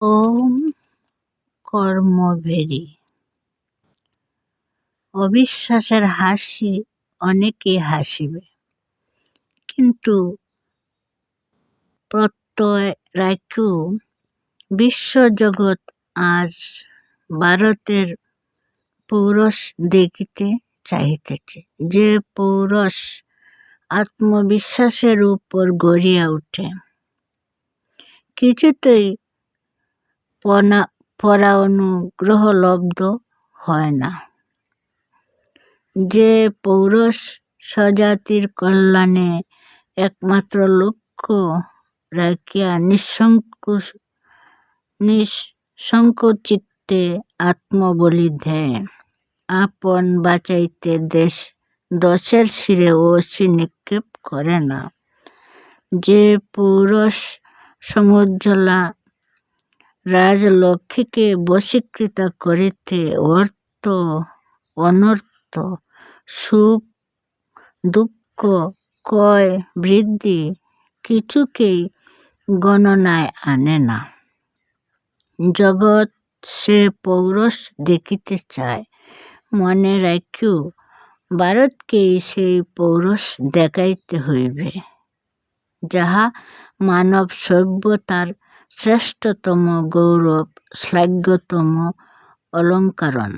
ওম কর্মভেরি। অবিশ্বাসের হাসি অনেকে হাসিবে। কিন্তু প্রত্যয় রাখু বিশ্বজগৎ আজ ভারতের পৌরষ দেখিতে চাহিতেছে। যে পৌরস আত্মবিশ্বাসের উপর গড়িয়া উঠে, কিছুতেই পরানুগ্রহলব্ধ হয় না। যে পৌরষ স্বজাতির কল্যাণে একমাত্র লক্ষ্য রাখিয়া নিঃসংকোচিত্তে আত্মবলি দেয়। আপন বাঁচাইতে দেশ, দশের শিরে অসি নিক্ষেপ করে না। যে পৌরষ সমুজ্জ্বলা রাজলক্ষ্মীকে বশীকৃত করিতে অর্থ, অনর্থ, সুখ, দুঃখ কয় বৃদ্ধি কিছুকেই গণনায় আনে না। জগৎ সে পৌরস দেখিতে চায়। মনে রাখিও, ভারতকেই সেই পৌরস দেখাইতে হইবে, যাহা মানব সভ্যতার শ্রেষ্ঠতম গৌরব শ্লাঘ্যতম অলঙ্কারণ।